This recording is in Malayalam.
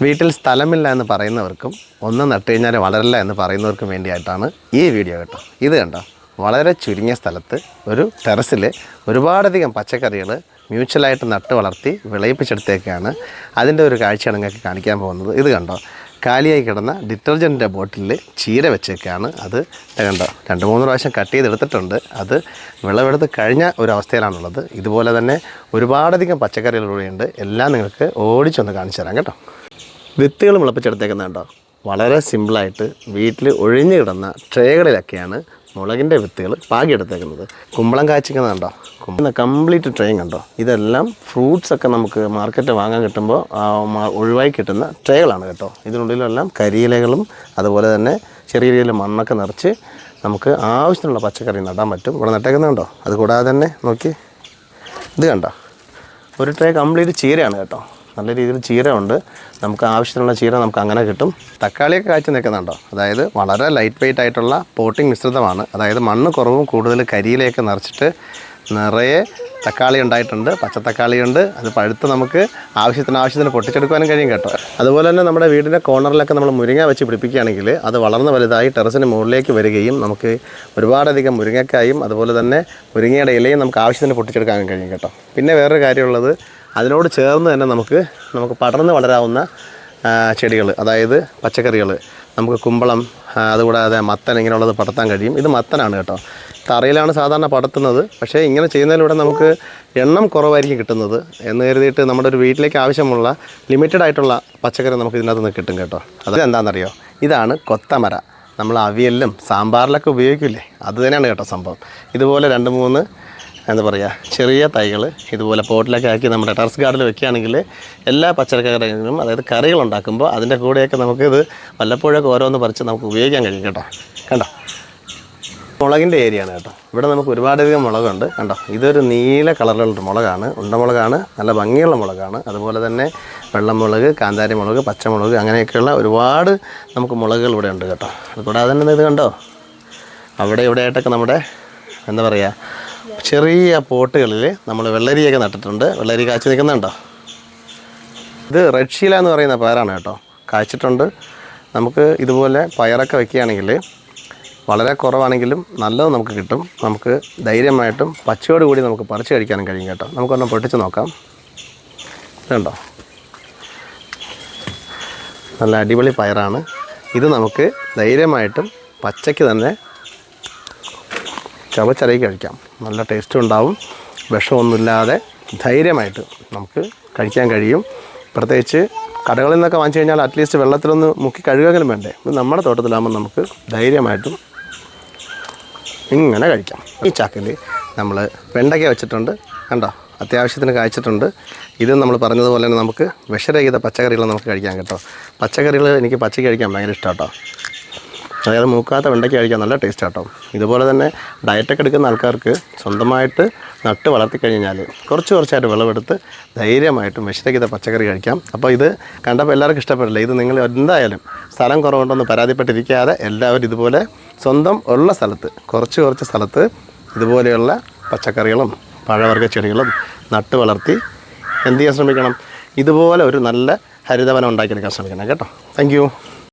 വീട്ടിൽ സ്ഥലമില്ല എന്ന് പറയുന്നവർക്കും ഒന്ന് നട്ട് കഴിഞ്ഞാൽ വളരില്ല എന്ന് പറയുന്നവർക്കും വേണ്ടിയായിട്ടാണ് ഈ വീഡിയോ കേട്ടോ. ഇത് കണ്ടോ? വളരെ ചുരുങ്ങിയ സ്ഥലത്ത് ഒരു ടെറസിൽ ഒരുപാടധികം പച്ചക്കറികൾ മ്യൂച്വലായിട്ട് നട്ട് വളർത്തി വിളയിപ്പിച്ചെടുത്തേക്കാണ് അതിന്റെ ഒരു കാഴ്ചയാണ് നിങ്ങൾക്ക് കാണിക്കാൻ പോകുന്നത്. ഇത് കണ്ടോ? കാലിയായി കിടന്ന ഡിറ്റർജന്റിന്റെ ബോട്ടിലിൽ ചീര വെച്ചേക്കാണ് അത്. കണ്ടോ? രണ്ട് മൂന്ന് പ്രാവശ്യം കട്ട് ചെയ്തെടുത്തിട്ടുണ്ട്. അത് വിളവെടുത്ത് കഴിഞ്ഞ ഒരു അവസ്ഥയിലാണുള്ളത്. ഇതുപോലെ തന്നെ ഒരുപാടധികം പച്ചക്കറികൾ കൂടെയുണ്ട്. എല്ലാം നിങ്ങൾക്ക് ഓടിച്ചൊന്ന് കാണിച്ചു തരാം കേട്ടോ. വിത്തുകൾ മുളപ്പിച്ചെടുത്തേക്കുന്നുണ്ടോ വളരെ സിമ്പിളായിട്ട് വീട്ടിൽ ഒഴിഞ്ഞു കിടന്ന ട്രേകളിലൊക്കെയാണ് മുളകിന്റെ വിത്തുകൾ പാകിയെടുത്തേക്കുന്നത്. കുമ്പളം കാച്ചിക്കുന്നുണ്ടോ കുമ്പള കംപ്ലീറ്റ് ട്രെയിൻ കണ്ടോ? ഇതെല്ലാം ഫ്രൂട്ട്സ് ഒക്കെ നമുക്ക് മാർക്കറ്റ് വാങ്ങാൻ കിട്ടുമ്പോൾ ഒഴിവായി കിട്ടുന്ന ട്രേകളാണ് കേട്ടോ. ഇതിനുള്ളിലെല്ലാം കരിയിലകളും അതുപോലെ തന്നെ ചെറിയ രീതിയിൽ മണ്ണൊക്കെ നിറച്ച് നമുക്ക് ആവശ്യത്തിനുള്ള പച്ചക്കറി നടാൻ പറ്റും. ഇവിടെ നട്ടേക്കുന്നുണ്ടോ അതുകൂടാതെ തന്നെ നോക്കി. ഇത് കണ്ടോ? ഒരു ട്രേ കംപ്ലീറ്റ് ചീരയാണ് കേട്ടോ. നല്ല രീതിയിൽ ചീരയുണ്ട്. നമുക്ക് ആവശ്യത്തിനുള്ള ചീര നമുക്ക് അങ്ങനെ കിട്ടും. തക്കാളിയൊക്കെ കാഴ്ച നിൽക്കുന്നുണ്ടോ? അതായത് വളരെ ലൈറ്റ് വെയിറ്റ് ആയിട്ടുള്ള പോട്ടിംഗ് മിശ്രിതമാണ്. അതായത് മണ്ണ് കുറവും കൂടുതൽ കരിയിലയൊക്കെ നിറച്ചിട്ട് നിറയെ തക്കാളി ഉണ്ടായിട്ടുണ്ട്. പച്ചത്തക്കാളിയുണ്ട് അത് പഴുത്ത് നമുക്ക് ആവശ്യത്തിന് ആവശ്യത്തിന് പൊട്ടിച്ചെടുക്കാനും കഴിയും കേട്ടോ. അതുപോലെ തന്നെ നമ്മുടെ വീടിന്റെ കോർണറിലൊക്കെ നമ്മൾ മുരിങ്ങ വെച്ച് പിടിപ്പിക്കുകയാണെങ്കിൽ അത് വളർന്ന് വലുതായി ടെറസിന് മുകളിലേക്ക് വരികയും നമുക്ക് ഒരുപാടധികം മുരിങ്ങക്കായും അതുപോലെ തന്നെ മുരിങ്ങയുടെ ഇലയും നമുക്ക് ആവശ്യത്തിന് പൊട്ടിച്ചെടുക്കാനും കഴിയും കേട്ടോ. പിന്നെ വേറൊരു കാര്യമുള്ളത് അതിനോട് ചേർന്ന് തന്നെ നമുക്ക് നമുക്ക് പടർന്ന് വളരാവുന്ന ചെടികൾ അതായത് പച്ചക്കറികൾ നമുക്ക് കുമ്പളം അതുകൂടാതെ മത്തൻ ഇങ്ങനെയുള്ളത് പടർത്താൻ കഴിയും. ഇത് മത്തനാണ് കേട്ടോ. തറയിലാണ് സാധാരണ പടർത്തുന്നത് പക്ഷേ ഇങ്ങനെ ചെയ്യുന്നതിലൂടെ നമുക്ക് എണ്ണം കുറവായിരിക്കും കിട്ടുന്നത്. എന്ന് കരുതിയിട്ട് നമ്മുടെ ഒരു വീട്ടിലേക്ക് ആവശ്യമുള്ള ലിമിറ്റഡ് ആയിട്ടുള്ള പച്ചക്കറി നമുക്ക് ഇതിനകത്ത് നിന്ന് കിട്ടും കേട്ടോ. അത് എന്താണെന്നറിയോ? ഇതാണ് കൊത്തമര. നമ്മൾ അവിയലിലും സാമ്പാറിലൊക്കെ ഉപയോഗിക്കില്ലേ? അത് തന്നെയാണ് കേട്ടോ സംഭവം. ഇതുപോലെ രണ്ട് മൂന്ന് എന്താ പറയുക ചെറിയ തൈകൾ ഇതുപോലെ പോട്ടിലൊക്കെ ആക്കി നമ്മുടെ ടെറസ് ഗാർഡിൽ വെക്കുകയാണെങ്കിൽ എല്ലാ പച്ചക്കറികളും അതായത് കറികൾ ഉണ്ടാക്കുമ്പോൾ അതിന്റെ കൂടെയൊക്കെ നമുക്കിത് വല്ലപ്പോഴൊക്കെ ഓരോന്ന് പറിച്ച് നമുക്ക് ഉപയോഗിക്കാൻ കഴിയും കേട്ടോ. കണ്ടോ? മുളകിന്റെ ഏരിയയാണ് കേട്ടോ. ഇവിടെ നമുക്ക് ഒരുപാടധികം മുളകുണ്ട്. കണ്ടോ? ഇതൊരു നീല കളറിലുള്ള മുളകാണ്. ഉണ്ടമുളകാണ് നല്ല ഭംഗിയുള്ള മുളകാണ്. അതുപോലെ തന്നെ വെള്ളമുളക് കാന്താരി മുളക് പച്ചമുളക് അങ്ങനെയൊക്കെയുള്ള ഒരുപാട് നമുക്ക് മുളകുകൾ ഇവിടെ ഉണ്ട് കേട്ടോ. അതുകൂടാതെ തന്നെ ഇത് കണ്ടോ? അവിടെ ഇവിടെ ആയിട്ടൊക്കെ നമ്മുടെ എന്താ പറയുക ചെറിയ പോട്ടുകളിൽ നമ്മൾ വെള്ളരിയൊക്കെ നട്ടിട്ടുണ്ട്. വെള്ളരി കാച്ചു നിൽക്കുന്നുണ്ടോ ഇത് റെഡ് ഷീല എന്ന് പറയുന്ന പയറാണ് കേട്ടോ. കായ്ച്ചിട്ടുണ്ട് നമുക്ക് ഇതുപോലെ പയറൊക്കെ വെക്കുകയാണെങ്കിൽ വളരെ കുറവാണെങ്കിലും നല്ലത് നമുക്ക് കിട്ടും. നമുക്ക് ധൈര്യമായിട്ടും പച്ചയോട് കൂടി നമുക്ക് പറിച്ചു കഴിക്കാനും കഴിയും കേട്ടോ. നമുക്കൊന്ന് പൊട്ടിച്ച് നോക്കാം. ഇതുണ്ടോ? നല്ല അടിപൊളി പയറാണ്. ഇത് നമുക്ക് ധൈര്യമായിട്ടും പച്ചയ്ക്ക് തന്നെ ചവച്ചരയി കഴിക്കാം. നല്ല ടേസ്റ്റും ഉണ്ടാവും. വിഷമൊന്നുമില്ലാതെ ധൈര്യമായിട്ട് നമുക്ക് കഴിക്കാൻ കഴിയും. പ്രത്യേകിച്ച് കടകളിൽ നിന്നൊക്കെ വാങ്ങിച്ചു കഴിഞ്ഞാൽ അറ്റ്ലീസ്റ്റ് വെള്ളത്തിലൊന്ന് മുക്കി കഴുകുകയെങ്കിലും വേണ്ടേ? ഇത് നമ്മുടെ തോട്ടത്തിലാകുമ്പോൾ നമുക്ക് ധൈര്യമായിട്ടും ഇങ്ങനെ കഴിക്കാം. ഈ ചാക്കിൽ നമ്മൾ വെണ്ടയ്ക്ക വെച്ചിട്ടുണ്ട്. കണ്ടോ? അത്യാവശ്യത്തിന് കായ്ച്ചിട്ടുണ്ട്. ഇത് നമ്മൾ പറഞ്ഞതുപോലെ തന്നെ നമുക്ക് വിഷരഹിത പച്ചക്കറികൾ നമുക്ക് കഴിക്കാം കേട്ടോ. പച്ചക്കറികൾ എനിക്ക് പച്ചക്ക് കഴിക്കാൻ ഭയങ്കര ഇഷ്ടം കേട്ടോ. അതായത് മൂക്കാത്ത വെണ്ടയ്ക്ക കഴിക്കാൻ നല്ല ടേസ്റ്റ് കേട്ടോ ഇതുപോലെ തന്നെ ഡയറ്റൊക്കെ എടുക്കുന്ന ആൾക്കാർക്ക് സ്വന്തമായിട്ട് നട്ട് വളർത്തി കഴിഞ്ഞാൽ കുറച്ച് കുറച്ചായിട്ട് വിളവെടുത്ത് ധൈര്യമായിട്ടും വിഷരഹിത പച്ചക്കറി കഴിക്കാം. അപ്പോൾ ഇത് കണ്ടപ്പോൾ എല്ലാവർക്കും ഇഷ്ടപ്പെടില്ല ഇത് നിങ്ങൾ എന്തായാലും സ്ഥലം കുറവുണ്ടെന്ന് പരാതിപ്പെട്ടിരിക്കാതെ എല്ലാവരും ഇതുപോലെ സ്വന്തം ഉള്ള സ്ഥലത്ത് കുറച്ച് കുറച്ച് സ്ഥലത്ത് ഇതുപോലെയുള്ള പച്ചക്കറികളും പഴവർഗ ചെടികളും നട്ട് വളർത്തി എന്ത് ചെയ്യാൻ ശ്രമിക്കണം? ഇതുപോലെ ഒരു നല്ല ഹരിതവനം ഉണ്ടാക്കിയെടുക്കാൻ ശ്രമിക്കണം കേട്ടോ. താങ്ക്